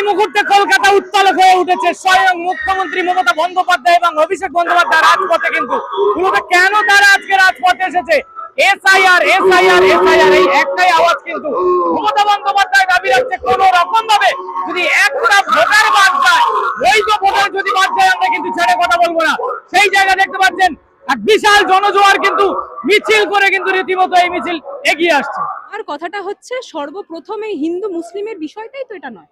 এই মুহূর্তে কলকাতা উত্তালক হয়ে উঠেছে। স্বয়ং মুখ্যমন্ত্রী মমতা বন্দ্যোপাধ্যায় এবং অভিষেক বন্দ্যোপাধ্যায় রাজপথে কিন্তু। কেন তারা আজকে রাজপথে এসেছে? এই যদি বাদ কিন্তু কথা বলব না। সেই দেখতে পাচ্ছেন জনজোয়ার কিন্তু মিছিল কিন্তু রীতিমতো এই মিছিল এগিয়ে আসছে। আর কথাটা হচ্ছে, সর্বপ্রথমে হিন্দু মুসলিমের বিষয়টাই তো এটা নয়।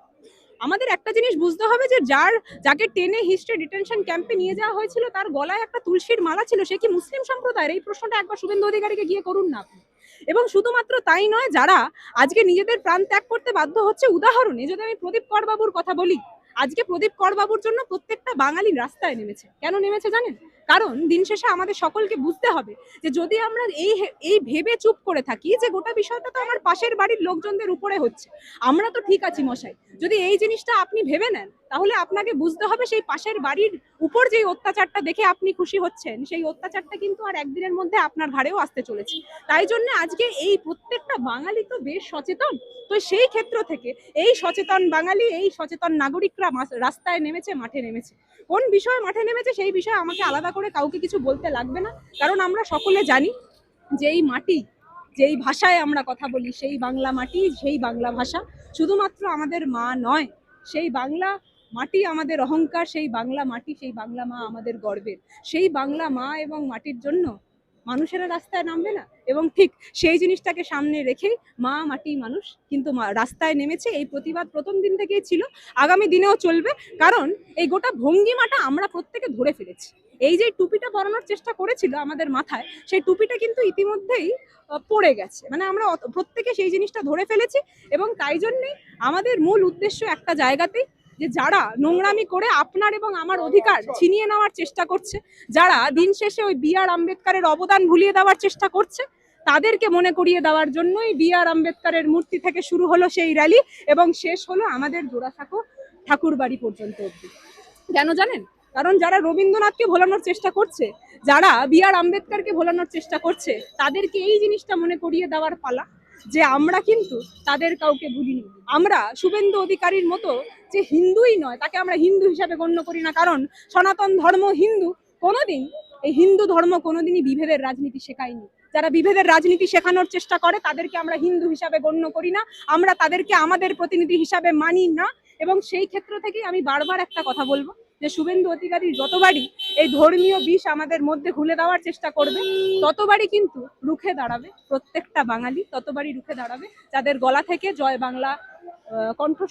আমাদের একটা জিনিস বুঝতে হবে যে যার, যাকে টেনে হিস্ট্রি ডিটেনশন ক্যাম্পে নিয়ে যাওয়া হয়েছিল, তার গলায় একটা তুলসীর মালা ছিল, সে কি মুসলিম সম্প্রদায়ের? এই প্রশ্নটা একবার শুভেন্দু অধিকারীকে গিয়ে করুন না এবং শুধুমাত্র তাই নয়, যারা আজকে নিজেদের প্রাণ ত্যাগ করতে বাধ্য হচ্ছে, উদাহরণে যদি আমি প্রদীপ করবাবুর কথা বলি, আজকে প্রদীপ করবাবুর জন্য প্রত্যেকটা বাঙালি রাস্তায় নেমেছে। কেন নেমেছে জানেন? কারণ দিন শেষে আমাদের সকলকে বুঝতে হবে যে যদি আমরা এই এই ভেবে চুপ করে থাকি যে গোটা বিষয়টা তো আমার পাশের বাড়ির লোকজনদের উপরে হচ্ছে, আমরা তো ঠিক আছি মশাই। যদি এই জিনিসটা আপনি ভেবে নেন তাহলে আপনাকে বুঝতে হবে সেই পাশের বাড়ির উপর যেই অত্যাচারটা দেখে আপনি খুশি হচ্ছেন, সেই অত্যাচারটা কিন্তু আর একদিনের মধ্যে আপনার ঘাড়েও আসতে চলেছে। তাই জন্য আজকে এই প্রত্যেকটা বাঙালি তো বেশ সচেতন। তো সেই ক্ষেত্র থেকে এই সচেতন বাঙালি, এই সচেতন নাগরিকরা রাস্তায় নেমেছে, মাঠে নেমেছে। কোন বিষয়ে মাঠে নেমেছে সেই বিষয়ে আমাকে আলাদা করে কাউকে কিছু বলতে লাগবে না। কারণ আমরা সকলে জানি যে এই মাটি, যেই ভাষায় আমরা কথা বলি, সেই বাংলা মাটি, সেই বাংলা ভাষা। শুধুমাত্র আমাদের মা নয়, সেই বাংলা মাটি আমাদের অহংকার, সেই বাংলা মাটি, সেই বাংলা মা আমাদের গর্বের। সেই বাংলা মা এবং মাটির জন্য মানুষেরা রাস্তায় নামবে না। এবং ঠিক সেই জিনিসটাকে সামনে রেখেই মা, মাটি, মানুষ কিন্তু রাস্তায় নেমেছে। এই প্রতিবাদ প্রথম দিন থেকেই ছিল। আগামী দিনেও চলবে। কারণ এই গোটা ভঙ্গিমাটা আমরা প্রত্যেকে ধরে ফেলেছি। এই যে টুপিটা পরানোর চেষ্টা করেছিল আমাদের মাথায়, সেই টুপিটা কিন্তু ইতিমধ্যেই পড়ে গেছে। মানে আমরা প্রত্যেকে সেই জিনিসটা ধরে ফেলেছি এবং তাই জন্যে আমাদের মূল উদ্দেশ্য একটা জায়গাতেই যে যারা নোংরামি করে আপনার এবং আমার অধিকার ছিনিয়ে নেওয়ার চেষ্টা করছে, যারা দিন শেষে ওই বি আর আম্বেদকারের অবদান ভুলিয়ে দেওয়ার চেষ্টা করছে, তাদেরকে মনে করিয়ে দেওয়ার জন্যই বি আর আম্বেদকারের মূর্তি থেকে শুরু হলো সেই র্যালি এবং শেষ হলো আমাদের জোড়াসাঁকো ঠাকুর বাড়ি পর্যন্ত অব্দি কেন জানেন? কারণ যারা রবীন্দ্রনাথকে ভোলানোর চেষ্টা করছে, যারা বি আর আম্বেদকারকে ভোলানোর চেষ্টা করছে, তাদেরকে এই জিনিসটা মনে করিয়ে দেওয়ার পালা যে আমরা কিন্তু তাদের কাউকে ভুলিনি। আমরা শুভেন্দু অধিকারীর মতো যে হিন্দুই নয়, তাকে আমরা হিন্দু হিসাবে গণ্য করি না। কারণ সনাতন ধর্ম হিন্দু কোনোদিন, এই হিন্দু ধর্ম কোনোদিনই বিভেদের রাজনীতি শেখায়নি। যারা বিভেদের রাজনীতি শেখানোর চেষ্টা করে, তাদেরকে আমরা হিন্দু হিসাবে গণ্য করি না। আমরা তাদেরকে আমাদের প্রতিনিধি হিসাবে মানি না। এবং সেই ক্ষেত্র থেকেই আমি বারবার একটা কথা বলব যে শুভেন্দু অধিকারী যতবারই এই ধর্মীয় বিষ আমাদের মধ্যে ঘুলে দেওয়ার চেষ্টা করবে। ততবারই কিন্তু রুখে দাঁড়াবে, প্রত্যেকটা বাঙালি ততবারই রুখে দাঁড়াবে। যাদের গলা থেকে জয় বাংলা কণ্ঠস্বর